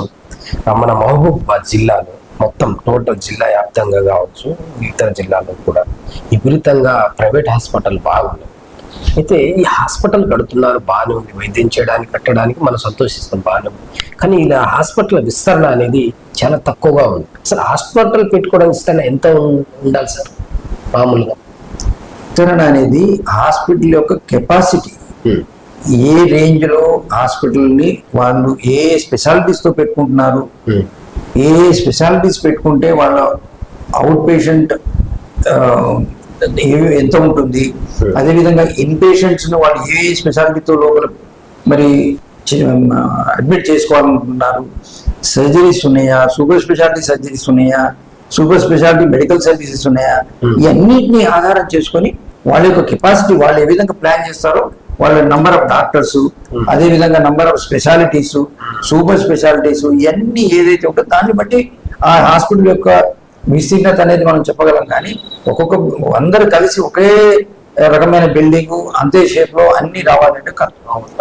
విషయం. మన మహబూబాబాద్ జిల్లాలో మొత్తం టోటల్ జిల్లా వ్యాప్తంగా కావచ్చు ఇతర జిల్లాలో కూడా విపరీతంగా ప్రైవేట్ హాస్పిటల్ బాగున్నాయి. అయితే ఈ హాస్పిటల్ కడుతున్నారు బాగానే ఉంది. వైద్యం చేయడానికి కట్టడానికి మనం సంతోషిస్తాం బాగానే ఉంది. కానీ ఇలా హాస్పిటల్ విస్తరణ అనేది చాలా తక్కువగా ఉంది. అసలు హాస్పిటల్ పెట్టుకోవడానికి విస్తరణ ఎంత ఉండాలి సార్? మామూలుగా? విస్తరణ అనేది హాస్పిటల్ యొక్క కెపాసిటీ. ఏ రేంజ్లో హాస్పిటల్ని వాళ్ళు ఏ స్పెషాలిటీస్తో పెట్టుకుంటున్నారు ఏ స్పెషాలిటీస్ పెట్టుకుంటే వాళ్ళ అవుట్ పేషెంట్ ఎంత ఉంటుంది? అదేవిధంగా ఇన్ పేషెంట్స్ను వాళ్ళు ఏ స్పెషాలిటీతో లోపల మరి అడ్మిట్ చేసుకోవాలనుకుంటున్నారు? సర్జరీస్ ఉన్నాయా? సూపర్ స్పెషాలిటీ సర్జరీస్ ఉన్నాయా? సూపర్ స్పెషాలిటీ మెడికల్ సర్వీసెస్ ఉన్నాయా? ఇవన్నిటిని ఆధారం చేసుకొని వాళ్ళ యొక్క కెపాసిటీ వాళ్ళు ఏ విధంగా ప్లాన్ చేస్తారో వాళ్ళ నంబర్ ఆఫ్ డాక్టర్స్ అదే విధంగా number of specialities super specialities ఇవన్నీ ఏదైతే ఉంటుందో దాన్ని బట్టి ఆ హాస్పిటల్ యొక్క విస్తీర్ణత అనేది మనం చెప్పగలం. కానీ ఒక్కొక్క అందరు కలిసి ఒకే రకమైన బిల్డింగ్ అంతే షేప్లో అన్ని రావాలంటే కాదు.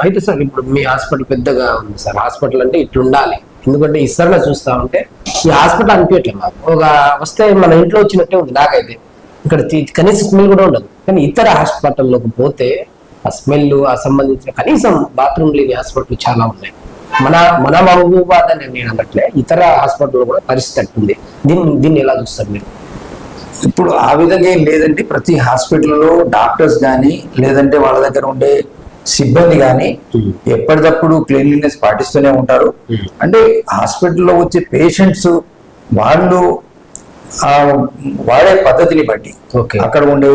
అయితే సార్ ఇప్పుడు మీ హాస్పిటల్ పెద్దగా ఉంది సార్. హాస్పిటల్ అంటే ఇట్లా ఉండాలి. ఎందుకంటే ఇస్తరణ చూస్తా ఉంటే ఈ హాస్పిటల్ అనిపించట్లేదు మాకు. ఒక వస్తే మన ఇంట్లో వచ్చినట్టే ఉంది నాకైతే. ఇక్కడ కనీస స్మెల్ కూడా ఉండదు. కానీ ఇతర హాస్పిటల్లోకి పోతే ఆ స్మెల్ ఆ సంబంధించిన కనీసం బాత్రూమ్ లేని హాస్పిటల్ చాలా ఉన్నాయి మన మన మహబూబాద్ అని నేను అన్నట్లే ఇతర హాస్పిటల్లో కూడా పరిస్థితి అట్టుంది దీన్ని దీన్ని ఎలా చూస్తారు మీరు ఇప్పుడు ఆ విధంగా ఏం లేదండి ప్రతి హాస్పిటల్లో డాక్టర్స్ కానీ లేదంటే వాళ్ళ దగ్గర ఉండే సిబ్బంది కానీ ఎప్పటికప్పుడు క్లీన్లీనెస్ పాటిస్తూనే ఉంటారు. అంటే హాస్పిటల్లో వచ్చే పేషెంట్స్ వాళ్ళు ఆ వాడే పద్ధతిని బట్టి. అక్కడ ఉండే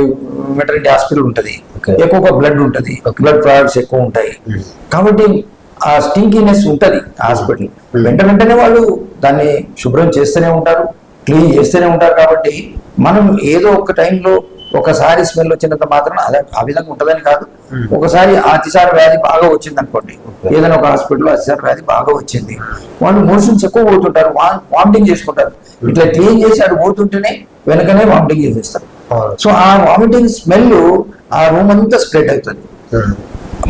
హాస్పిటల్ ఉంటది. ఎక్కువ బ్లడ్ ఉంటది. బ్లడ్ ప్రొడక్ట్స్ ఎక్కువ ఉంటాయి. Hmm. కాబట్టి ఆ స్టింకీనెస్ ఉంటది హాస్పిటల్ వెంట వెంటనే వాళ్ళు దాన్ని శుభ్రం చేస్తూనే ఉంటారు క్లీన్ చేస్తూనే ఉంటారు కాబట్టి మనం ఏదో ఒక టైంలో ఒకసారి స్మెల్ వచ్చినంత మాత్రం అదే ఆ విధంగా ఉంటదని కాదు. ఒకసారి అతిసార వ్యాధి బాగా వచ్చింది అనుకోండి. ఏదైనా ఒక హాస్పిటల్లో అతిసార వ్యాధి బాగా వచ్చింది. వాళ్ళు మోషన్స్ ఎక్కువ పోతుంటారు వామిటింగ్ చేసుకుంటారు. ఇట్లా క్లీన్ చేసి అటు పోతుంటేనే వెనకనే వామిటింగ్ చేసేస్తారు. సో ఆ వామిటింగ్ స్మెల్ ఆ రూమ్ అంతా స్ప్రెడ్ అవుతుంది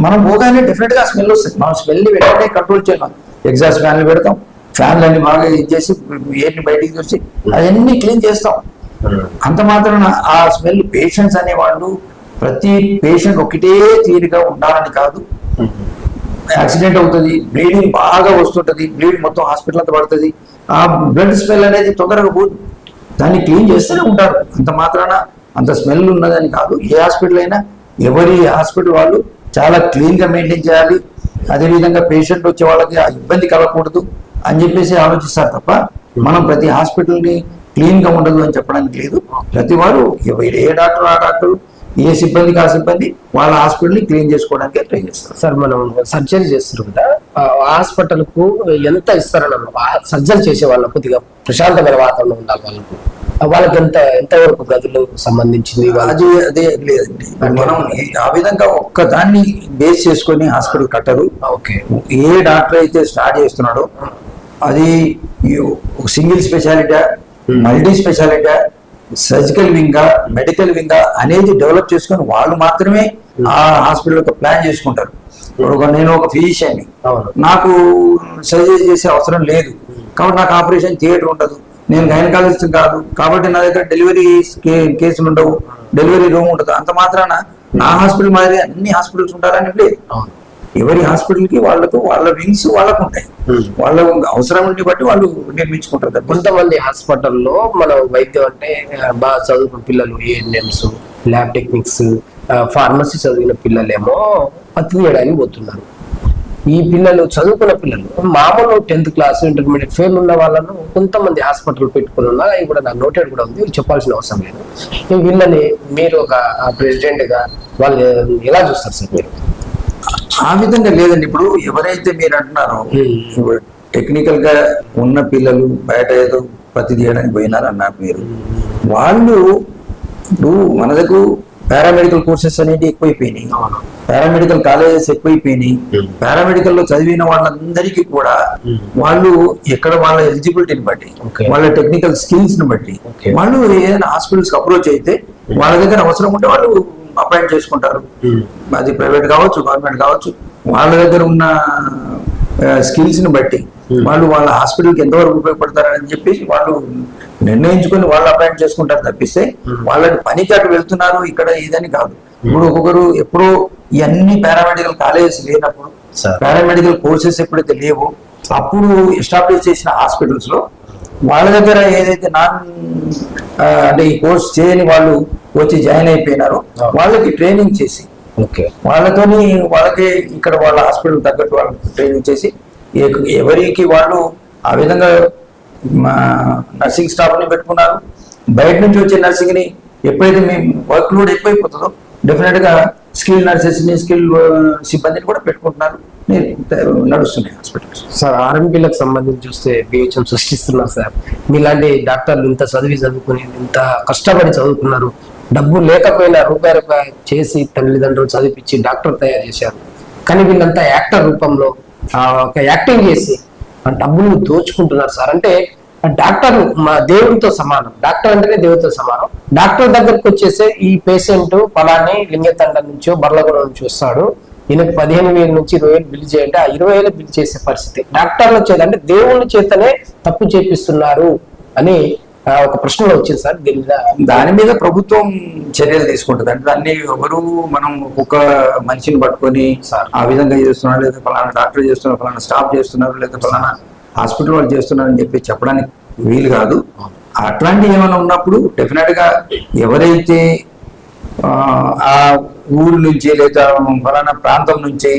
మనం పోగానే డెఫినెట్గా స్మెల్ వస్తుంది. మనం స్మెల్ని వెంటనే కంట్రోల్ చేయలేం. ఎగ్జాస్ట్ ఫ్యాన్లు పెడతాం. ఫ్యాన్లు అన్ని బాగా ఇది చేసి ఎయిర్ని బయటికి చూసి అవన్నీ క్లీన్ చేస్తాం. అంత మాత్రాన ఆ స్మెల్ పేషెంట్స్ అనేవాళ్ళు ప్రతి పేషెంట్ ఒకటే తీరుగా ఉండాలని కాదు. యాక్సిడెంట్ అవుతుంది బ్లీడింగ్ బాగా వస్తుంటది బ్లీడ్ మొత్తం హాస్పిటల్ అంతా పడుతుంది. ఆ బ్లడ్ స్మెల్ అనేది తొందరగా పోదు. దాన్ని క్లీన్ చేస్తూనే ఉంటారు. అంత మాత్రాన అంత స్మెల్ ఉన్నదని కాదు ఏ హాస్పిటల్ అయినా ఎవరి హాస్పిటల్ వాళ్ళు చాలా క్లీన్గా మెయింటైన్ చేయాలి. అదేవిధంగా పేషెంట్ వచ్చే వాళ్ళకి ఆ ఇబ్బంది కలగకూడదు అని చెప్పేసి ఆలోచిస్తారు తప్ప మనం ప్రతి హాస్పిటల్ని క్లీన్గా ఉండదు అని చెప్పడానికి లేదు. ప్రతి వారు ఏ డాక్టర్ ఆ డాక్టర్ ఏ సిబ్బందికి ఆ సిబ్బంది వాళ్ళ హాస్పిటల్ని క్లీన్ చేసుకోవడానికి ట్రై చేస్తారు. సార్ మనం సర్జరీ చేస్తారు కదా హాస్పిటల్కు హాస్పిటల్కు ఎంత ఇస్తారన్న సర్జరీ చేసే వాళ్ళకు కొద్దిగా ప్రశాంతమైన వాతావరణం ఉండాలి వాళ్ళకు. వాళ్ళకి ఎంత ఎంత వరకు గదులు సంబంధించింది అది అదే లేదండి. మనం ఆ విధంగా ఒక్క దాన్ని బేస్ చేసుకొని హాస్పిటల్ కట్టరు. ఓకే. ఏ డాక్టర్ అయితే స్టార్ట్ చేస్తున్నాడో అది single speciality multi speciality surgical వింగా medical వింగా అనేది డెవలప్ చేసుకొని వాళ్ళు మాత్రమే ఆ హాస్పిటల్ యొక్క ప్లాన్ చేసుకుంటారు. నేను ఒక ఫిజిషియన్ నాకు సర్జరీ చేసే అవసరం లేదు. కాబట్టి నాకు ఆపరేషన్ థియేటర్ ఉండదు. నేను గైనకాలజిస్ట్ కాదు. కాబట్టి నా దగ్గర డెలివరీ కేసులు ఉండవు. డెలివరీ రూమ్ ఉండదు. అంత మాత్రాన నా హాస్పిటల్ మాదిరి అన్ని హాస్పిటల్స్ ఉంటారని లేదు. ఎవరి హాస్పిటల్కి వాళ్ళకు వాళ్ళ వింగ్స్ వాళ్ళకు ఉంటాయి. వాళ్ళ అవసరాన్ని బట్టి వాళ్ళు నిర్మించుకుంటారు కొంతమంది హాస్పిటల్లో మన వైద్యం అంటే బాగా చదువుకున్న పిల్లలు ఏఎన్ఎంస్ ల్యాబ్ టెక్నిక్స్ ఫార్మసీ చదివిన పిల్లలేమో పత్తి తీయడానికి పోతున్నారు. ఈ పిల్లలు చదువుకున్న పిల్లలు మామూలు టెన్త్ క్లాస్ ఇంటర్మీడియట్ ఫెయిల్ ఉన్న వాళ్ళను కొంతమంది హాస్పిటల్ పెట్టుకుని ఉన్నా అవి కూడా నాకు నోటెడ్ కూడా ఉంది చెప్పాల్సిన అవసరం లేదు. ఈ వీళ్ళని మీరు ఒక ప్రెసిడెంట్గా వాళ్ళు ఎలా చూస్తారు సార్ మీరు? ఆ విధంగా లేదండి. ఇప్పుడు ఎవరైతే మీరు అంటున్నారో. ఇప్పుడు టెక్నికల్గా ఉన్న పిల్లలు బయట ఏదో పత్తి తీయడానికి పోయినారు అన్నారు మీరు వాళ్ళు ఇప్పుడు మనకు పారామెడికల్ కోర్సెస్ అనేవి ఎక్కువైపోయినాయి. పారామెడికల్ కాలేజెస్ ఎక్కువైపోయినాయి. పారామెడికల్లో చదివిన వాళ్ళందరికీ కూడా. వాళ్ళు ఎక్కడ వాళ్ళ ఎలిజిబిలిటీని బట్టి. వాళ్ళ టెక్నికల్ స్కిల్స్ని బట్టి. వాళ్ళు ఏదైనా హాస్పిటల్స్ అప్రోచ్ అయితే వాళ్ళ దగ్గర అవసరం ఉంటే వాళ్ళు అపాయింట్ చేసుకుంటారు అది ప్రైవేట్ కావచ్చు గవర్నమెంట్ కావచ్చు వాళ్ళ దగ్గర ఉన్న స్కిల్స్ని బట్టి. Hmm. వాళ్ళు వాళ్ళ హాస్పిటల్కి ఎంతవరకు ఉపయోగపడతారని చెప్పేసి వాళ్ళు నిర్ణయించుకొని వాళ్ళు అపాయింట్ చేసుకుంటారు తప్పిస్తే Hmm. వాళ్ళకి పనికి అటు వెళ్తున్నారు ఇక్కడ ఇదని కాదు. ఇప్పుడు ఒక్కొక్కరు ఎప్పుడో ఇవన్నీ పారామెడికల్ కాలేజెస్ లేనప్పుడు పారామెడికల్ కోర్సెస్ ఎప్పుడైతే లేవో అప్పుడు ఎస్టాబ్లిష్ చేసిన హాస్పిటల్స్లో వాళ్ళ దగ్గర ఏదైతే నాన్ అంటే ఈ కోర్స్ చేయని వాళ్ళు వచ్చి జాయిన్ అయిపోయినారో వాళ్ళకి ట్రైనింగ్ చేసి వాళ్ళతోని వాళ్ళకి ఇక్కడ వాళ్ళ హాస్పిటల్ తగ్గట్టు వాళ్ళకి ట్రైనింగ్ చేసి ఎవరికి వాళ్ళు ఆ విధంగా మా నర్సింగ్ స్టాఫ్ని పెట్టుకున్నారు. బయట నుంచి వచ్చే నర్సింగ్ని ఎప్పుడైతే మేము వర్క్ లోడ్ ఎక్కువైపోతుందో డెఫినెట్గా స్కిల్ నర్సెస్ని స్కిల్ సిబ్బందిని కూడా పెట్టుకుంటున్నారు. నడుస్తున్నాయి హాస్పిటల్స్. సార్ ఆర్ఎంపీలకు సంబంధించి చూస్తే బిహెచ్ఎం సృష్టిస్తున్నారు సార్. మీలాంటి డాక్టర్లు ఇంత చదివి చదువుకుని ఇంత కష్టపడి చదువుకున్నారు. డబ్బు లేకపోయినా రూపాయి రూపాయి చేసి తల్లిదండ్రులు చదివించి డాక్టర్ తయారు చేశారు. కానీ వీళ్ళంతా యాక్టర్ రూపంలో ఆ, ఒక యాక్టింగ్ చేసి ఆ డబ్బులు దోచుకుంటున్నారు సార్. అంటే ఆ డాక్టర్ మా దేవుడితో సమానం. డాక్టర్ అంటేనే దేవుడితో సమానం. డాక్టర్ దగ్గరకు వచ్చేసే ఈ పేషెంట్ పలాని లింగతండ నుంచో బర్లగూడ నుంచి వస్తాడు. ఈయనకు పదిహేను వేల నుంచి ఇరవై వేలు బిల్ చేయండి. ఆ ఇరవై వేలు బిల్ చేసే పరిస్థితి. డాక్టర్లు వచ్చేది అంటే దేవుళ్ళ చేతనే తప్పు చేపిస్తున్నారు అని ఒక ప్రశ్న వచ్చింది సార్ దీని మీద. దాని మీద ప్రభుత్వం చర్యలు తీసుకుంటుంది. అంటే దాన్ని ఎవరు మనం ఒక్కొక్క మనిషిని పట్టుకొని ఆ విధంగా చేస్తున్నారు లేదా ఫలానా డాక్టర్ చేస్తున్నారు ఫలానా స్టాఫ్ చేస్తున్నారు లేదా ఫలానా హాస్పిటల్ వాళ్ళు చేస్తున్నారు అని చెప్పి చెప్పడానికి వీలు కాదు. అట్లాంటివి ఏమైనా ఉన్నప్పుడు డెఫినెట్గా ఎవరైతే ఆ, ఆ ఊరు నుంచి లేదా ఫలానా ప్రాంతం నుంచి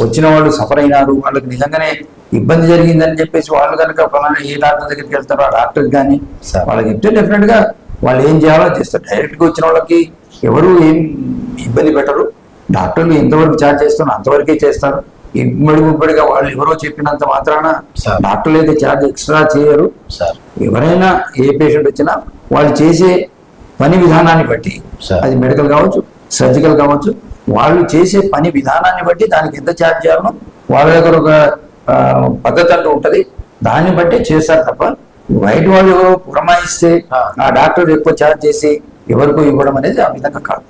వచ్చిన వాళ్ళు సఫర్ అయినారు వాళ్ళకి నిజంగానే ఇబ్బంది జరిగిందని చెప్పేసి వాళ్ళు కనుక ఫలానా ఏ డాక్టర్ దగ్గరికి వెళ్తారో ఆ డాక్టర్ కానీ. వాళ్ళకి చెప్తే డెఫినెట్గా వాళ్ళు ఏం చేయాలో చేస్తారు డైరెక్ట్గా వచ్చిన వాళ్ళకి ఎవరు ఏం ఇబ్బంది పెట్టరు డాక్టర్లు ఎంతవరకు ఛార్జ్ చేస్తారో అంతవరకే చేస్తారు ఇమ్మడి ముప్పడిగా వాళ్ళు ఎవరో చెప్పినంత మాత్రాన. డాక్టర్లు అయితే ఛార్జ్ ఎక్స్ట్రా చేయరు సార్ ఎవరైనా ఏ పేషెంట్ వచ్చినా వాళ్ళు చేసే పని విధానాన్ని బట్టి. అది మెడికల్ కావచ్చు సర్జికల్ కావచ్చు వాళ్ళు చేసే పని విధానాన్ని బట్టి దానికి ఎంత ఛార్జ్ చేయాలనో వాళ్ళ దగ్గర ఒక పద్ధతి అంటూ ఉంటది. దాన్ని బట్టి చేస్తారు తప్ప బయట వాళ్ళు ఎవరో పురమాయిస్తే ఆ. డాక్టర్ ఎక్కువ ఛార్జ్ చేసి ఎవరికో ఇవ్వడం అనేది ఆ విధంగా కాదు.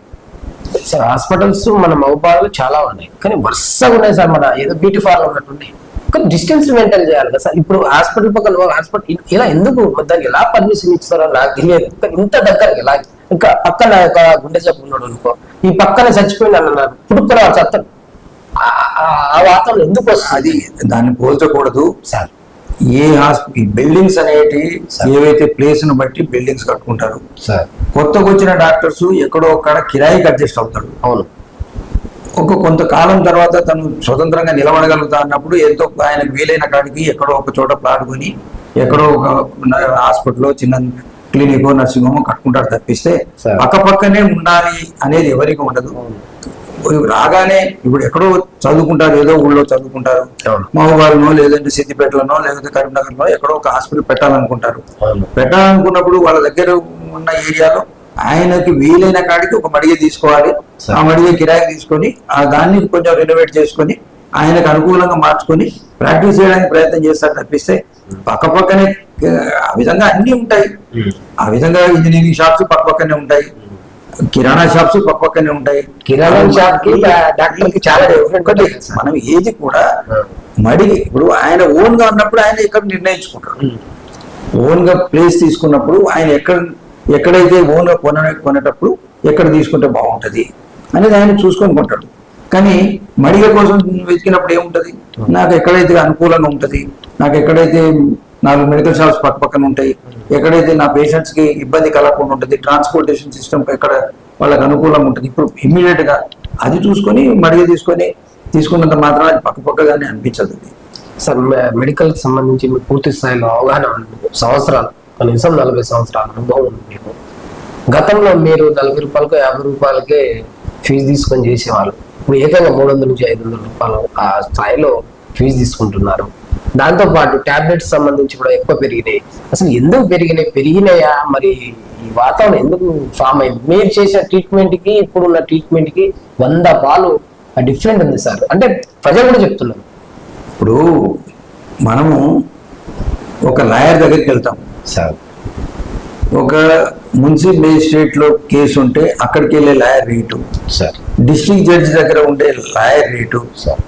సార్ హాస్పిటల్స్ మన మహబాలు చాలా ఉన్నాయి. కానీ వరుసగా ఉన్నాయి సార్ మన ఏదో బ్యూటీ పార్లర్ ఉన్నట్టుండి. కానీ డిస్టెన్స్ మెయింటైన్ చేయాలి కదా సార్. ఇప్పుడు హాస్పిటల్ పక్కన హాస్పిటల్ ఇలా ఎందుకు? దానికి ఎలా పర్మిషన్ ఇస్తారో నాకు తెలియదు. కానీ ఇంత దగ్గర ఎలా? ఇంకా పక్కన ఒక గుండె జబ్బు ఉన్నాడు అనుకో. ఈ పక్కన చచ్చిపోయింది అన్నారు పుట్టుకున్న వాడు చస్తాడు ఆ- వాతావరణం ఎందుకు వస్తుంది? అది దాన్ని పోల్చకూడదు. సార్. ఏ హాస్పిటల్ బిల్డింగ్స్ అనేటి ఏవైతే ప్లేస్ను బట్టి బిల్డింగ్స్ కట్టుకుంటారు సార్. కొత్తగా వచ్చిన డాక్టర్స్ ఎక్కడో ఒక్కడ కిరాయికి అడ్జస్ట్ అవుతాడు అవును. ఒక కొంతకాలం తర్వాత తను స్వతంత్రంగా నిలబడగలుగుతా అన్నప్పుడు ఎంతో ఆయనకు వీలైన కాడికి ఎక్కడో ఒక చోట ప్లాట్ కొని ఎక్కడో ఒక హాస్పిటల్ చిన్న క్లినిక్ నర్సింగ్ హోమ్ కట్టుకుంటారు తప్పిస్తే సరే. పక్క పక్కనే ఉండాలి అనేది ఎవరికి ఉండదు. రాగానే ఇప్పుడు ఎక్కడో చదువుకుంటారు ఏదో ఊళ్ళో చదువుకుంటారు. అవును. మహబూబాద్నో లేదంటే సిద్దిపేటలోనో లేదంటే కరీంనగర్లో ఎక్కడో ఒక హాస్పిటల్ పెట్టాలనుకుంటారు. పెట్టాలనుకున్నప్పుడు వాళ్ళ దగ్గర ఉన్న ఏరియాలో ఆయనకి వీలైన కాడికి ఒక మడిగ తీసుకోవాలి. ఆ మడిగ కిరాయి తీసుకొని ఆ దాన్ని కొంచెం రెనోవేట్ చేసుకొని ఆయనకు అనుకూలంగా మార్చుకొని ప్రాక్టీస్ చేయడానికి ప్రయత్నం చేస్తారు తప్పిస్తే పక్క పక్కనే ఆ, ఆ విధంగా అన్ని ఉంటాయి. ఆ విధంగా ఇంజనీరింగ్ షాప్స్ పక్క పక్కనే ఉంటాయి. కిరాణా షాప్స్ పక్క పక్కనే ఉంటాయి. కిరాణా షాప్కి డాక్టర్కి చాలా డిఫరెంట్ ఒకటి మనం ఏది కూడా మడిగి ఇప్పుడు ఆయన ఓన్గా ఉన్నప్పుడు ఆయన ఎక్కడ నిర్ణయించుకుంటాడు? ఓన్గా ప్లేస్ తీసుకున్నప్పుడు ఆయన ఎక్కడ ఎక్కడైతే ఓన్గా కొన కొనేటప్పుడు ఎక్కడ తీసుకుంటే బాగుంటది అనేది ఆయన చూసుకొని కొంటాడు. కానీ మడిగ కోసం వెతికినప్పుడు ఏముంటది? నాకు ఎక్కడైతే అనుకూలంగా ఉంటది నాకు ఎక్కడైతే నాలుగు మెడికల్ షాప్స్ పక్క పక్కన ఉంటాయి. ఎక్కడైతే నా పేషెంట్స్కి ఇబ్బంది కలగకుండా ఉంటుంది ట్రాన్స్పోర్టేషన్ సిస్టమ్ ఎక్కడ వాళ్ళకి అనుకూలంగా ఉంటుంది. ఇప్పుడు ఇమ్మీడియట్గా అది చూసుకొని మడిగ తీసుకొని తీసుకున్నంత మాత్రం అది పక్క పక్కగానే అనిపించదు. సార్ మెడికల్కి మెడికల్ సంబంధించి మీకు పూర్తి స్థాయిలో అవగాహన సంవత్సరాలు కనీసం నలభై సంవత్సరాల అనుభవం మీకు. గతంలో మీరు నలభై రూపాయలకు యాభై రూపాయలకే ఫీజు తీసుకొని చేసేవాళ్ళు. ఇప్పుడు ఏకంగా మూడు వందల నుంచి ఐదు వందల రూపాయలు ఆ స్థాయిలో ఫీజు తీసుకుంటున్నారు. దాంతో పాటు టాబ్లెట్స్ సంబంధించి కూడా ఎక్కువ పెరిగినాయి. అసలు ఎందుకు పెరిగినాయి? పెరిగినాయా? మరి ఈ వాతావరణం ఎందుకు ఫామ్ అయింది? మీరు చేసిన ట్రీట్మెంట్కి ఇప్పుడున్న ట్రీట్మెంట్కి వంద పాలు డిఫరెంట్ ఉంది సార్. అంటే ప్రజలు కూడా చెప్తున్నారు. ఇప్పుడు మనము ఒక లాయర్ దగ్గరికి వెళ్తాం. సార్. ఒక మున్సిపల్ మేజిస్ట్రేట్లో కేసు ఉంటే అక్కడికి వెళ్ళే lawyer rate. Sir. District judge దగ్గర ఉండే లాయర్ రేటు. సార్.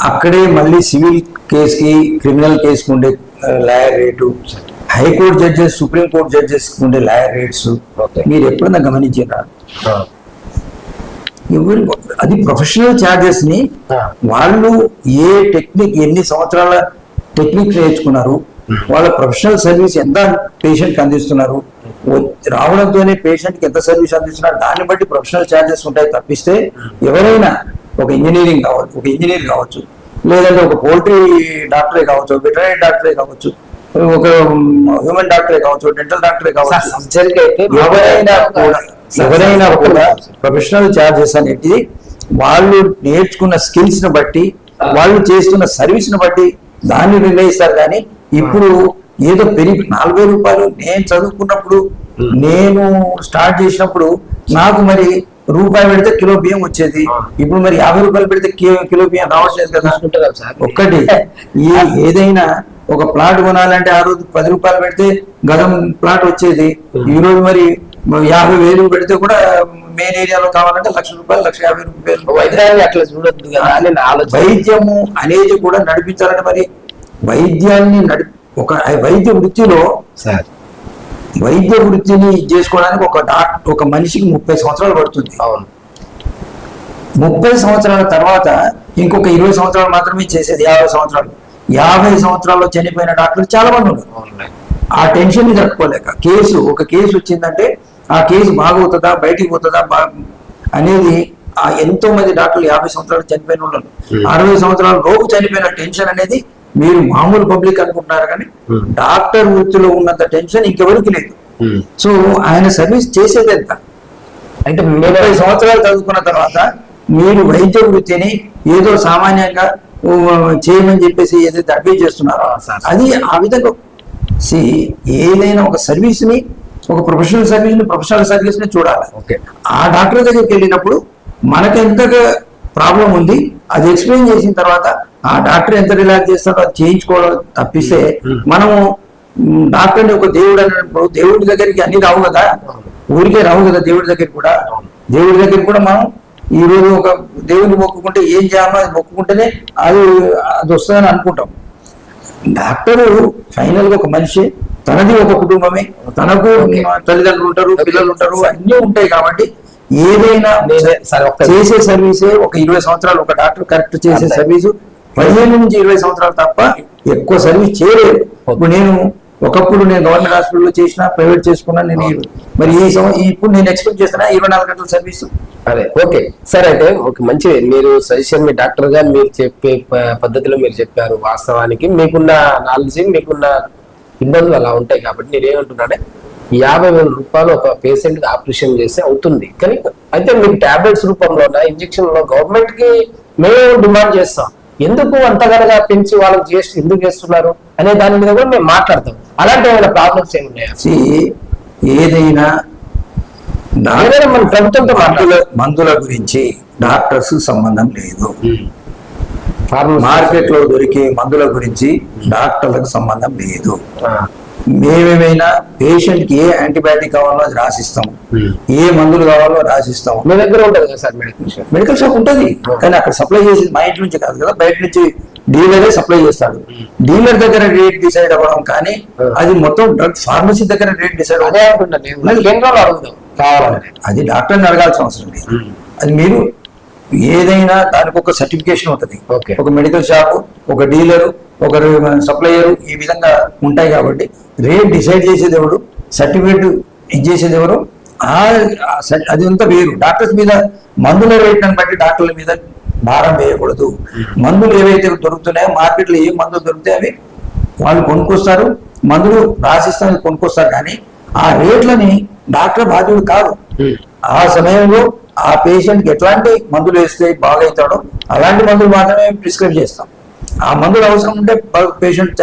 అక్కడే మళ్ళీ సివిల్ కేసుకి క్రిమినల్ కేసుకి ఉండే lawyer rate high court judges supreme court judges ఉండే లాయర్ రేట్స్. మీరు ఎప్పుడన్నా గమనించారా? ఎవరి అది ప్రొఫెషనల్ ఛార్జెస్ని వాళ్ళు ఏ టెక్నిక్ ఎన్ని సంవత్సరాల టెక్నిక్ నేర్చుకున్నారు వాళ్ళ ప్రొఫెషనల్ సర్వీస్ ఎంత పేషెంట్కి అందిస్తున్నారు రావడంతోనే పేషెంట్కి ఎంత సర్వీస్ అందిస్తున్నారు దాన్ని బట్టి ప్రొఫెషనల్ ఛార్జెస్ ఉంటాయి తప్పిస్తే ఎవరైనా ఒక ఇంజనీరింగ్ కావచ్చు ఒక ఇంజనీర్ కావచ్చు లేదంటే ఒక పోల్ట్రీ డాక్టరే కావచ్చు వెటరీ డాక్టరే కావచ్చు ఒక హ్యూమన్ డాక్టరే కావచ్చు డెంటల్ డాక్టరే కావచ్చు. ఎవరైనా కూడా ఎవరైనా కూడా ప్రొఫెషనల్ ఛార్జెస్ అనేది వాళ్ళు నేర్చుకున్న స్కిల్స్ని బట్టి వాళ్ళు చేస్తున్న సర్వీస్ని బట్టి దాన్ని నిర్ణయిస్తారు. కానీ ఇప్పుడు ఏదో పెరిగి నలభై రూపాయలు నేను చదువుకున్నప్పుడు నేను స్టార్ట్ చేసినప్పుడు నాకు మరి రూపాయి పెడితే కిలో బియ్యం వచ్చేది. ఇప్పుడు మరి యాభై రూపాయలు పెడితే కి- కిలో బియ్యం రావట్లేదు కదా. ఒక్కటి. ఈ ఏదైనా ఒక ప్లాట్ కొనాలంటే ఆ రోజు పది రూపాయలు పెడితే గతం ప్లాట్ వచ్చేది. ఈ రోజు మరి యాభై వేలు పెడితే కూడా మెయిన్ ఏరియాలో కావాలంటే లక్ష రూపాయలు లక్ష యాభై రూపాయలు వైద్యాన్ని అట్లా చూడొద్దు కదా ఆలోచన. వైద్యము అనేది కూడా నడిపించాలంటే మరి వైద్యాన్ని నడి ఒక వైద్య వృత్తిలో సార్. వైద్య వృత్తిని చేసుకోవడానికి ఒక డాక్టర్ ఒక మనిషికి ముప్పై సంవత్సరాలు పడుతుంది. అవును. ముప్పై సంవత్సరాల తర్వాత ఇంకొక ఇరవై సంవత్సరాలు మాత్రమే చేసేది యాభై సంవత్సరాలు. యాభై సంవత్సరాల్లో చనిపోయిన డాక్టర్లు చాలా మంది ఉన్నారు ఆ టెన్షన్ని తట్టుకోలేక కేసు ఒక కేసు వచ్చిందంటే ఆ కేసు బాగవుతుందా బయటికి పోతుందా బా అనేది ఆ ఎంతో మంది డాక్టర్లు యాభై సంవత్సరాలు చనిపోయిన వాళ్ళు. అరవై సంవత్సరాల లోపు చనిపోయిన టెన్షన్ అనేది మీరు మామూలు పబ్లిక్ అనుకుంటున్నారు కానీ Hmm. డాక్టర్ వృత్తిలో ఉన్నంత టెన్షన్ ఇంకెవరికి లేదు ఉమ్. సో ఆయన సర్వీస్ చేసేది ఎంత అయితే ముప్పై మీరు సంవత్సరాలు చదువుకున్న తర్వాత మీరు వైద్య వృత్తిని ఏదో సామాన్యంగా చేయమని చెప్పేసి ఏదైతే అడ్వైజ్ చేస్తున్నారో సార్. అది ఆ విధంగా సి ఏదైనా ఒక సర్వీస్ని ఒక ప్రొఫెషనల్ సర్వీస్ని ప్రొఫెషనల్ సర్వీస్ని చూడాలి ఓకే ఆ డాక్టర్ దగ్గరికి వెళ్ళినప్పుడు మనకు ఎంతగా ప్రాబ్లం ఉంది. అది ఎక్స్ప్లెయిన్ చేసిన తర్వాత ఆ డాక్టర్ ఎంత రిలాక్స్ చేస్తాడో అది చేయించుకోవడం తప్పిస్తే మనము మ్, డాక్టర్ని ఒక దేవుడు అన్నప్పుడు దేవుడి దగ్గరికి అన్ని రావు కదా. ఊరికే రావు కదా దేవుడి దగ్గరికి కూడా. దేవుడి దగ్గరికి కూడా మనం ఈ రోజు ఒక దేవుని మొక్కుకుంటే ఏం చేయాలో అది మొక్కుకుంటేనే అది అది వస్తుందని అనుకుంటాం. డాక్టరు ఫైనల్గా ఒక మనిషి తనది ఒక కుటుంబమే. తనకు తల్లిదండ్రులు ఉంటారు పిల్లలు ఉంటారు అన్నీ ఉంటాయి కాబట్టి ఏదైనా చేసే సర్వీసే ఒక ఇరవై సంవత్సరాలు ఒక డాక్టర్ కరెక్ట్ చేసే. సర్వీసు. పదిహేను నుంచి ఇరవై సంవత్సరాలు తప్ప ఎక్కువ సర్వీస్ చేయలేదు. ఇప్పుడు నేను ఒకప్పుడు నేను గవర్నమెంట్ హాస్పిటల్లో చేసిన ప్రైవేట్ చేసుకున్నా నేను మరి ఈ ఇప్పుడు నేను ఎక్స్పెక్ట్ చేస్తున్నా ఇరవై నాలుగు గంటల సర్వీస్. అదే ఓకే. సరే అయితే ఓకే మంచిది మీరు సజెషన్ మీ డాక్టర్గా మీరు చెప్పే పద్ధతిలో మీరు చెప్పారు. వాస్తవానికి మీకున్న నాలెడ్జ్ మీకున్న ఇబ్బందులు అలా ఉంటాయి కాబట్టి నేను ఏమంటున్నానే యాభై వేల రూపాయలు ఒక పేషెంట్ ఆపరేషన్ చేస్తే అవుతుంది. కానీ అయితే మీకు టాబ్లెట్స్ రూపంలో ఇంజక్షన్లో గవర్నమెంట్కి మేము డిమాండ్ చేస్తాం. ఎందుకు అంతగానగా పెంచి వాళ్ళకి చేసి ఎందుకు చేస్తున్నారు అనే దాని మీద కూడా మేము మాట్లాడతాం. అలాంటి ఏమైనా ప్రాబ్లమ్స్ ఏమి ఉన్నాయా See, ఏదైనా మన ప్రభుత్వంతో మందుల మందుల గురించి డాక్టర్స్ సంబంధం లేదు. ఫార్మసీ మార్కెట్లో దొరికే మందుల గురించి డాక్టర్లకు సంబంధం లేదు. మేమేమైనా పేషెంట్కి ఏ యాంటీబయాటిక్ కావాలో అది రాసిస్తాం ఏ మందులు కావాలో రాసిస్తాం మీ దగ్గర ఉంటుంది కదా sir medical shop? Medical shop ఉంటుంది. కానీ అక్కడ సప్లై చేసేది మా ఇంటి నుంచి కాదు కదా బయట నుంచి డీలరే సప్లై చేస్తాడు. డీలర్ దగ్గర రేట్ డిసైడ్ అవ్వడం కానీ అది మొత్తం డ్రగ్ ఫార్మసీ దగ్గర రేట్ డిసైడ్ అదే అడుగుదాం. కావాలని అది డాక్టర్ని అడగాల్సిన అవసరం లేదు. అది మీరు ఏదైనా దానికి ఒక సర్టిఫికేషన్ ఉంటుంది. ఒక మెడికల్ షాప్ ఒక డీలరు ఒక సప్లయర్ ఈ విధంగా ఉంటాయి కాబట్టి రేట్ డిసైడ్ చేసేది ఎవరు? సర్టిఫికేట్ ఇచ్చేసేది ఎవరు? అది అంతా వేరు. డాక్టర్స్ మీద మందుల రేట్లను బట్టి డాక్టర్ల మీద భారం వేయకూడదు. మందులు ఏవైతే దొరుకుతున్నాయో మార్కెట్లో ఏ మందులు దొరుకుతాయి అవి వాళ్ళు కొనుక్కొస్తారు. మందులు రాసిస్తారు కొనుక్కొస్తారు కానీ ఆ రేట్లని డాక్టర్ బాధ్యుడు కాదు. ఆ సమయంలో ఆ పేషెంట్కి ఎట్లాంటి మందులు వేస్తే బాగవుతాడో అలాంటి మందులు మాత్రమే ప్రిస్క్రైబ్ చేస్తాం. ఆ మందులు అవసరం ఉంటే పేషెంట్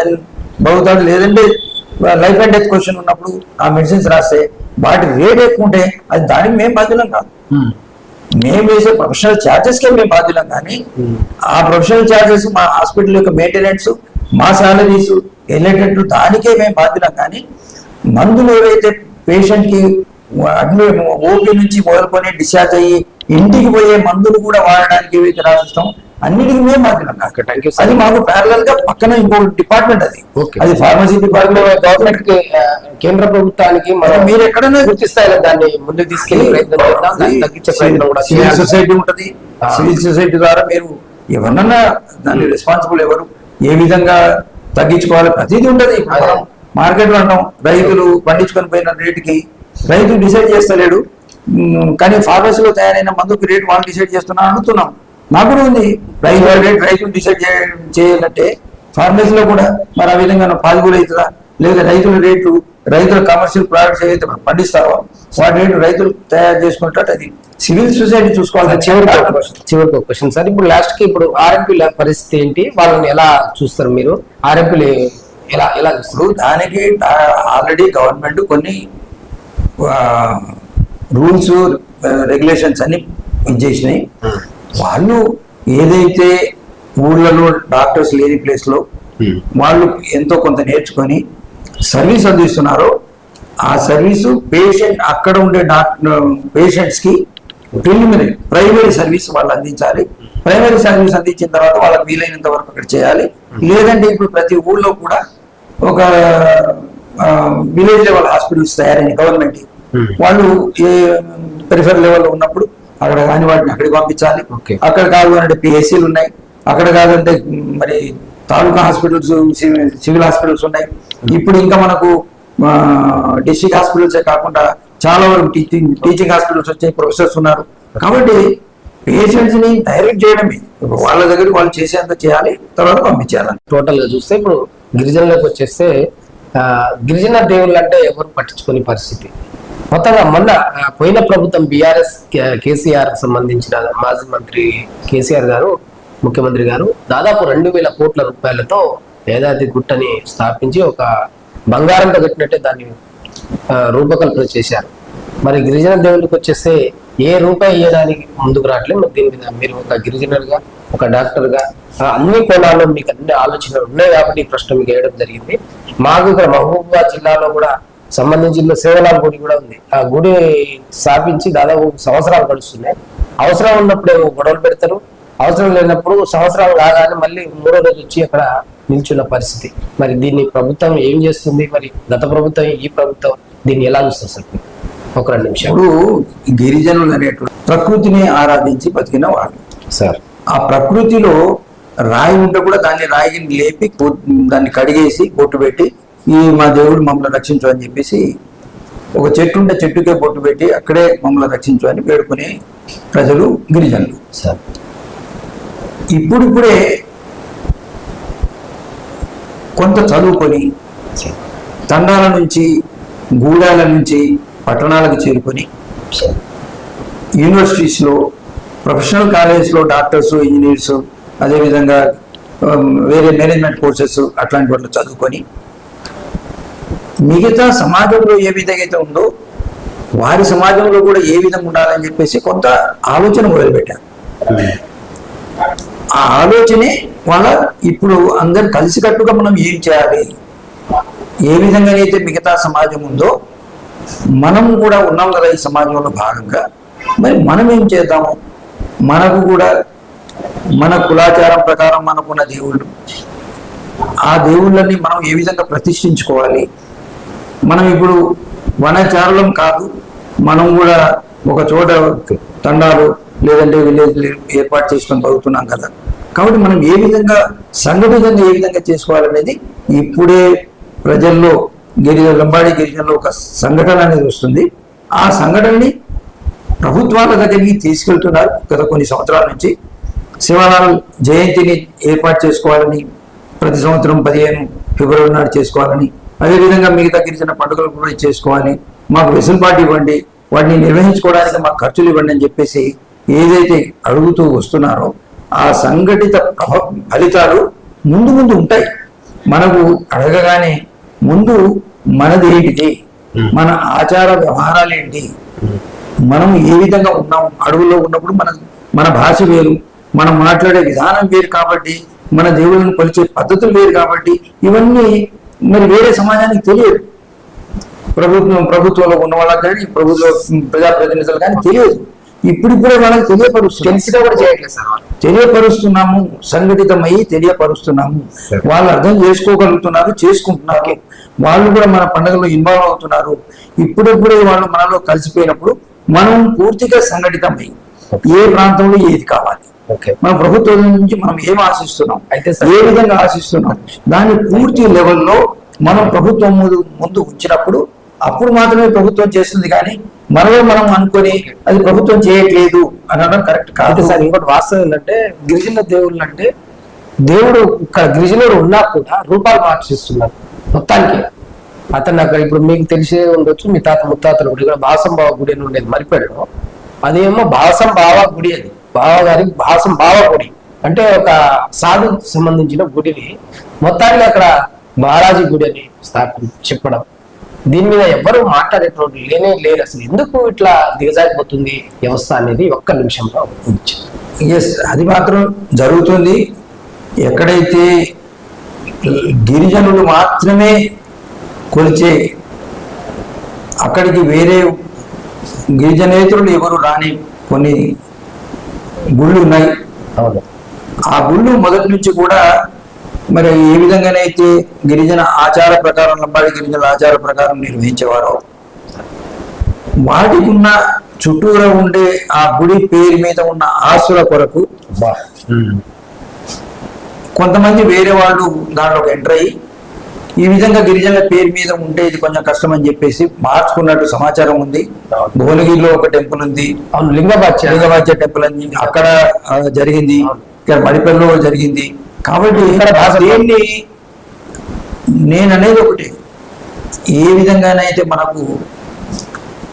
బాగుతాడు లేదంటే లైఫ్ అండ్ డెత్ క్వశ్చన్ ఉన్నప్పుడు ఆ మెడిసిన్స్ రాస్తే వాటి రేట్ ఎక్కువ ఉంటే అది దానికి మేము బాధ్యులం కాదు. మేము వేసే ప్రొఫెషనల్ ఛార్జెస్కి మేము బాధ్యులం కానీ ఆ ప్రొఫెషనల్ ఛార్జెస్ మా హాస్పిటల్ యొక్క మెయింటెనెన్స్ మా సాలరీస్ వెళ్ళేటట్టు దానికే మేము బాధ్యులం కానీ మందులు ఏవైతే పేషెంట్కి ఓపీ నుంచి మొదలుకొని డిశ్చార్జ్ అయ్యి ఇంటికి పోయే మందులు కూడా వాడడానికి ఏవైతే రాసిస్తాం అన్నిటికీ మేము మాట్లాడాం. అది మాకు ప్యారలల్గా పక్కన ఇంకో డిపార్ట్మెంట్ అది. అది ఫార్మసీ డిపార్ట్మెంట్ గవర్నమెంట్కి కేంద్ర ప్రభుత్వానికి మనం మీరు ఎక్కడైనా పూర్తి స్థాయిలో దాన్ని ముందుకు తీసుకెళ్ళే ప్రయత్నం చేద్దాం దాన్ని తగ్గించే ప్రయత్నం కూడా సివిల్. సొసైటీ ఉంటది. సివిల్ సొసైటీ ద్వారా మీరు ఎవరన్నా దాన్ని రెస్పాన్సిబుల్ ఎవరు ఏ విధంగా తగ్గించుకోవాలి ప్రతిదీ. మనం మార్కెట్లో ఉన్నాం రైతులు పండించుకొని పోయిన రేటుకి రైతు డిసైడ్ చేస్తలేడు కానీ ఫార్మసీలో తయారైన మందుకి రేటు వాళ్ళు డిసైడ్ చేస్తున్నా అనుకున్నాం నాకు కూడా ఉంది. రైతు రేట్ రైతులు డిసైడ్ చేయాలంటే ఫార్మసీలో కూడా మరి ఆ విధంగా పాజిబుల్ అవుతుందా లేదా రైతుల రేట్లు రైతుల కమర్షియల్ ప్రొడక్ట్స్ ఏవైతే మనం పండిస్తారో వాటి రేటు రైతులు తయారు చేసుకుంటే అది. సివిల్ సొసైటీ చూసుకోవాలి చివరికి చివరికి ఒక క్వశ్చన్ సార్. ఇప్పుడు లాస్ట్కి ఇప్పుడు ఆర్ఎంపీల పరిస్థితి ఏంటి? వాళ్ళని ఎలా చూస్తారు మీరు? ఆర్ఎంపీలు ఎలా ఎలా చూస్తారు? దానికి ఆల్రెడీ గవర్నమెంట్ కొన్ని రూల్స్ రెగ్యులేషన్స్ అన్ని ఇచ్చేసినాయి వాళ్ళు ఏదైతే ఊళ్ళలో డాక్టర్స్ లేని ప్లేస్లో వాళ్ళు ఎంతో కొంత నేర్చుకొని సర్వీస్ అందిస్తున్నారో ఆ సర్వీసు పేషెంట్ అక్కడ ఉండే డాక్టర్ పేషెంట్స్కి ప్రిలిమినరీ ప్రైమరీ సర్వీస్ వాళ్ళు అందించాలి. ప్రైమరీ సర్వీస్ అందించిన తర్వాత వాళ్ళకి వీలైనంత వరకు అక్కడ చేయాలి. లేదంటే ఇప్పుడు ప్రతి ఊళ్ళో కూడా ఒక విలేజ్ లెవెల్ హాస్పిటల్స్ తయారైన గవర్నమెంట్ Hmm. వాళ్ళు ఏ పెరిఫర్ లెవెల్లో ఉన్నప్పుడు అక్కడ కాని వాటిని అక్కడికి పంపించాలి. అక్కడ కాదు అంటే పిఎస్సీలు ఉన్నాయి. అక్కడ కాదంటే మరి తాలూకా హాస్పిటల్స్ సివిల్ హాస్పిటల్స్ ఉన్నాయి. ఇప్పుడు ఇంకా మనకు డిస్ట్రిక్ట్ హాస్పిటల్సే కాకుండా చాలా వరకు టీచింగ్ టీచింగ్ హాస్పిటల్స్ వచ్చాయి ప్రొఫెసర్స్ ఉన్నారు. కాబట్టి పేషెంట్స్ని డైరెక్ట్ చేయడమే. వాళ్ళ దగ్గర వాళ్ళు చేసేంత చేయాలి తర్వాత పంపించాలి. టోటల్గా చూస్తే ఇప్పుడు గిరిజనులకు వచ్చేస్తే గిరిజన దేవుళ్ళు అంటే ఎవరు పట్టించుకునే పరిస్థితి? మొత్తంగా మొన్న పోయిన ప్రభుత్వం బీఆర్ఎస్ కేసీఆర్ సంబంధించిన మాజీ మంత్రి కేసీఆర్ గారు ముఖ్యమంత్రి గారు దాదాపు రెండు వేల కోట్ల రూపాయలతో ఏదాది గుట్టని స్థాపించి ఒక బంగారంతో కట్టినట్టే దాన్ని రూపకల్పన చేశారు. మరి గిరిజన దేవుళ్ళకి వచ్చేస్తే ఏ రూపాయి ఇవ్వడానికి ముందుకు రావట్లేదు. మరి దీని మీద మీరు ఒక గిరిజనర్గా ఒక డాక్టర్గా అన్ని కోణాల్లో మీకు అన్ని ఆలోచనలు ఉన్నాయి కాబట్టి ఈ ప్రశ్న మీకు వేయడం జరిగింది. మాకు ఇక్కడ మహబూబాబాద్ జిల్లాలో కూడా సంబంధించిన సేవలాల గుడి కూడా ఉంది. ఆ గుడి స్థాపించి దాదాపు సంవత్సరాలు గడుస్తున్నాయి. అవసరం ఉన్నప్పుడు ఏమో గొడవలు పెడతారు. అవసరం లేనప్పుడు సంవత్సరాలు కాగానే మళ్ళీ మూడో రోజు వచ్చి అక్కడ నిల్చున్న పరిస్థితి. మరి దీన్ని ప్రభుత్వం ఏం చేస్తుంది? మరి గత ప్రభుత్వం ఈ ప్రభుత్వం దీన్ని ఎలా చూస్తారు సార్? ఒక రెండు నిమిషాలు. ఇప్పుడు గిరిజనులు అనేటువంటి ప్రకృతిని ఆరాధించి బతికిన వాళ్ళు. సార్. ఆ ప్రకృతిలో రాయి ఉంటే కూడా దాన్ని రాయిని లేపి దాన్ని కడిగేసి బొట్టు పెట్టి ఈ మా దేవుడు మమ్మల్ని రక్షించు అని చెప్పేసి ఒక చెట్టు ఉంటే చెట్టుకే బొట్టు పెట్టి అక్కడే మమ్మల్ని రక్షించు అని వేడుకునే ప్రజలు గిరిజనులు. సార్. ఇప్పుడిప్పుడే కొంత చదువుకొని తండాల నుంచి గూడాల నుంచి పట్టణాలకు చేరుకొని యూనివర్సిటీస్లో ప్రొఫెషనల్ కాలేజ్లో డాక్టర్స్ ఇంజనీర్స్ అదేవిధంగా వేరే మేనేజ్మెంట్ కోర్సెస్ అట్లాంటి వాటిలో చదువుకొని మిగతా సమాజంలో ఏ విధంగా అయితే ఉందో వారి సమాజంలో కూడా ఏ విధంగా ఉండాలని చెప్పేసి కొంత ఆలోచన మొదలుపెట్టారు. ఆ ఆలోచనే వాళ్ళ ఇప్పుడు అందరు కలిసికట్టుగా మనం ఏం చేయాలి? ఏ విధంగానైతే మిగతా సమాజం ఉందో మనం కూడా ఉన్నాం కదా ఈ సమాజంలో భాగంగా మరి మనం ఏం చేద్దాము? మనకు కూడా మన కులాచారం ప్రకారం మనకున్న దేవుళ్ళు ఆ దేవుళ్ళని మనం ఏ విధంగా ప్రతిష్ఠించుకోవాలి? మనం ఇప్పుడు వనచారులం కాదు మనం కూడా ఒక చోట తండాలు లేదంటే విలేజ్ ఏర్పాటు చేసుకొని బతుకుతున్నాం కదా. కాబట్టి మనం ఏ విధంగా సంఘటితంగా ఏ విధంగా చేసుకోవాలనేది ఇప్పుడే ప్రజల్లో గిరిజన లంబాడి గిరిజనలో ఒక సంఘటన అనేది వస్తుంది. ఆ సంఘటనని ప్రభుత్వాల దగ్గరికి తీసుకెళ్తున్నారు గత కొన్ని సంవత్సరాల నుంచి. శివలాల్ జయంతిని ఏర్పాటు చేసుకోవాలని ప్రతి సంవత్సరం పదిహేను ఫిబ్రవరి నాడు చేసుకోవాలని అదేవిధంగా మిగతా గిరిజన పండుగలు కూడా చేసుకోవాలి. మాకు వెసులుబాటు ఇవ్వండి. వాటిని నిర్వహించుకోవడానికి మాకు ఖర్చులు ఇవ్వండి అని చెప్పేసి ఏదైతే అడుగుతూ వస్తున్నారో ఆ సంఘటిత ఫలితాలు ముందు ముందు ఉంటాయి. మనకు అడగగానే ముందు మనది ఏంటిది? మన ఆచార వ్యవహారాలు ఏంటి? మనం ఏ విధంగా ఉన్నాం? అడవుల్లో ఉన్నప్పుడు మన మన భాష వేరు. మనం మాట్లాడే విధానం వేరు కాబట్టి మన దేవుళ్ళని కొలిచే పద్ధతులు వేరు కాబట్టి ఇవన్నీ మరి వేరే సమాజానికి తెలియదు. ప్రభుత్వం ప్రభుత్వంలో ఉన్న వాళ్ళకి కానీ ప్రభుత్వ ప్రజాప్రతినిధులు కానీ తెలియదు. ఇప్పుడిప్పుడే వాళ్ళకి తెలియపరుస్తుంది కూడా చేయట్లేదు సార్. తెలియపరుస్తున్నాము సంఘటితమై తెలియపరుస్తున్నాము. వాళ్ళు అర్థం చేసుకోగలుగుతున్నారు చేసుకుంటున్నారు. వాళ్ళు కూడా మన పండుగలో ఇన్వాల్వ్ అవుతున్నారు. ఇప్పుడప్పుడే వాళ్ళు మనలో కలిసిపోయినప్పుడు మనం పూర్తిగా సంఘటితమై ఏ ప్రాంతంలో ఏది కావాలి? ఓకే. మన ప్రభుత్వం నుంచి మనం ఏం ఆశిస్తున్నాం? అయితే సార్- ఏ విధంగా ఆశిస్తున్నాం? దాని పూర్తి లెవెల్లో మనం ప్రభుత్వం ముందు ముందు ఉంచినప్పుడు అప్పుడు మాత్రమే ప్రభుత్వం చేస్తుంది కానీ మనలో మనం అనుకొని అది ప్రభుత్వం చేయట్లేదు అనడం కరెక్ట్ కాదు. సార్ ఇంకోటి వాస్తవం ఏంటంటే గిరిజన దేవుళ్ళు అంటే దేవుడు ఇక్కడ గిరిజనుడు ఉన్నా కూడా రూపాలు మార్చిస్తున్నారు మొత్తానికి. అతను అక్కడ ఇప్పుడు మీకు తెలిసే ఉండొచ్చు మీ తాత ముత్తాతల గుడి కూడా భాసం బావ గుడి అని ఉండేది మరిపెడలో. అదేమో భాసం బావ గుడి అది. బావగారి భాసం బావ గుడి. అంటే ఒక సాధు సంబంధించిన గుడిని మొత్తానికి అక్కడ మహారాజు గుడి అని స్థాపన చెప్పడం. దీని మీద ఎవ్వరూ మాట్లాడేటువంటి లేనే లేరు అసలు. ఎందుకు ఇట్లా దిగజారిపోతుంది వ్యవస్థ అనేది ఒక్క నిమిషంలో ఎస్ అది మాత్రం జరుగుతుంది. ఎక్కడైతే గిరిజనులు మాత్రమే కొలిచే అక్కడికి వేరే గిరిజనేతరులు ఎవరు రాని కొన్ని గుళ్ళు ఉన్నాయి ఆ గుళ్ళు మొదటి నుంచి కూడా మరి ఏ విధంగానైతే గిరిజన ఆచార ప్రకారం లంబాడి గిరిజనుల ఆచార ప్రకారం నిర్వహించేవారో వాటికి ఉన్న చుట్టూరా ఉండే ఆ గుడి పేరు మీద ఉన్న ఆస్తుల కొరకు. కొంతమంది వేరే వాళ్ళు దాంట్లోకి ఎంటర్ అయ్యి ఈ విధంగా గిరిజనుల పేరు మీద ఉంటే ఇది కొంచెం కష్టం అని చెప్పేసి మార్చుకున్నట్టు సమాచారం ఉంది. భువనగిరిలో ఒక టెంపుల్ ఉంది. లింగబాచ్య లింగవాద్య టెంపుల్ అని అక్కడ జరిగింది. ఇక్కడ మడిపల్లిలో జరిగింది. కాబట్టి దీన్ని నేను అనేది ఒకటి. ఏ విధంగానైతే మనకు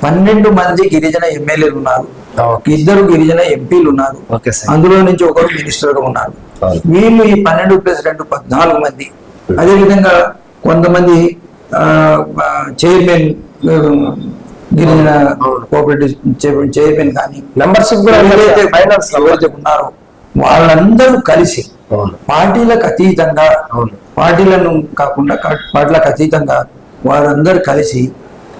పన్నెండు మంది గిరిజన ఎమ్మెల్యేలు ఉన్నారు. ఇద్దరు గిరిజన ఎంపీలు ఉన్నారు. అందులో నుంచి ఒకరు మినిస్టర్గా ఉన్నారు. వీళ్ళు ఈ పన్నెండు ప్లస్ రెండు పద్నాలుగు మంది. అదే విధంగా కొంతమంది చైర్మన్ గిరిజన. కోఆపరేటివ్ చైర్మన్ కానీ మెంబర్షిప్ కూడా ఫైనాన్స్ ఉన్నారో వాళ్ళందరూ కలిసి పార్టీలకు అతీతంగా పార్టీలను కాకుండా పార్టీలకు అతీతంగా వారందరూ కలిసి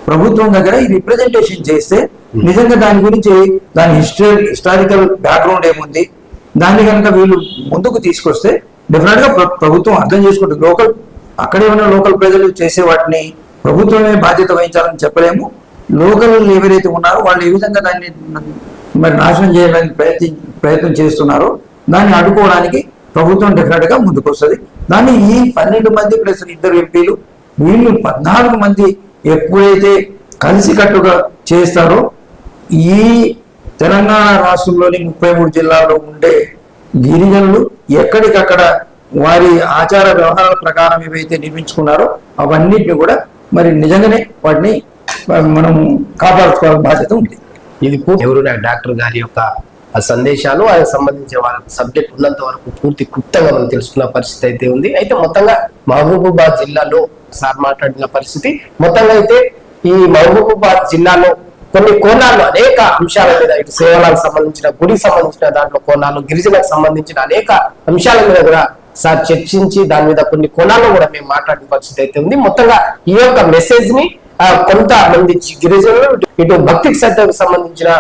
ప్రభుత్వం దగ్గర ఈ రిప్రజెంటేషన్ చేస్తే నిజంగా దాని గురించి దాని హిస్టరీ హిస్టారికల్ బ్యాక్గ్రౌండ్ ఏముంది దాన్ని కనుక వీళ్ళు ముందుకు తీసుకొస్తే డెఫినెట్గా ప్ర- ప్రభుత్వం అర్థం చేసుకుంటుంది. లోకల్ అక్కడే ఉన్న లోకల్ ప్రజలు చేసే వాటిని ప్రభుత్వమే బాధ్యత వహించాలని చెప్పలేము. లోకల్ ఎవరైతే ఉన్నారో వాళ్ళు ఏ విధంగా దాన్ని మరి నాశనం చేయడానికి ప్రయత్ని ప్రయత్నం చేస్తున్నారో దాన్ని అడ్డుకోవడానికి ప్రభుత్వం డెఫినెట్గా ముందుకొస్తుంది ముందుకు వస్తుంది. దాన్ని ఈ పన్నెండు మంది ప్లస్ ఇద్దరు ఎంపీలు వీళ్ళు పద్నాలుగు మంది ఎప్పుడైతే కలిసికట్టుగా చేస్తారో ఈ తెలంగాణ రాష్ట్రంలోని ముప్పై మూడు జిల్లాల్లో ఉండే గిరిజనులు ఎక్కడికక్కడ వారి ఆచార వ్యవహారాల ప్రకారం ఏవైతే నిర్మించుకున్నారో అవన్నిటిని కూడా మరి నిజంగానే వాటిని మనం కాపాడుకోవాల్సిన బాధ్యత ఉంది. ఇది ఎవరు డాక్టర్ గారి యొక్క ఆ సందేశాలు ఆయనకు సంబంధించిన వాళ్ళ సబ్జెక్ట్ ఉన్నంత వరకు పూర్తి క్లుప్తంగా మనం తెలుసుకున్న పరిస్థితి అయితే ఉంది. అయితే మొత్తంగా మహబూబాబాద్ జిల్లాలో సార్ మాట్లాడిన పరిస్థితి. మొత్తంగా అయితే ఈ మహబూబాబాద్ జిల్లాలో కొన్ని కోణాల్లో అనేక అంశాల మీద ఇటు సేవలకు సంబంధించిన గుడికి సంబంధించిన దాంట్లో కోణాలు గిరిజనకు సంబంధించిన అనేక అంశాల మీద కూడా సార్ చర్చించి దాని మీద కొన్ని కోణాల్లో కూడా మేము మాట్లాడిన పరిస్థితి అయితే ఉంది. మొత్తంగా ఈ యొక్క మెసేజ్ని కొంతమంది గిరిజనులు ఇటు- భక్తి భక్తికి శ్రద్ధకు సంబంధించిన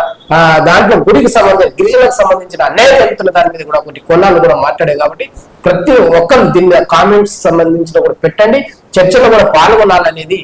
దాంట్లో గుడికి సంబంధించిన గిరిజనులకు సంబంధించిన అన్యాయం జరుగుతున్న దాని మీద కూడా కొన్ని కోణాలు కూడా మాట్లాడే కాబట్టి ప్రతి ఒక్కరు దీని కామెంట్స్ సంబంధించిన కూడా పెట్టండి. చర్చలో కూడా పాల్గొనాలనేది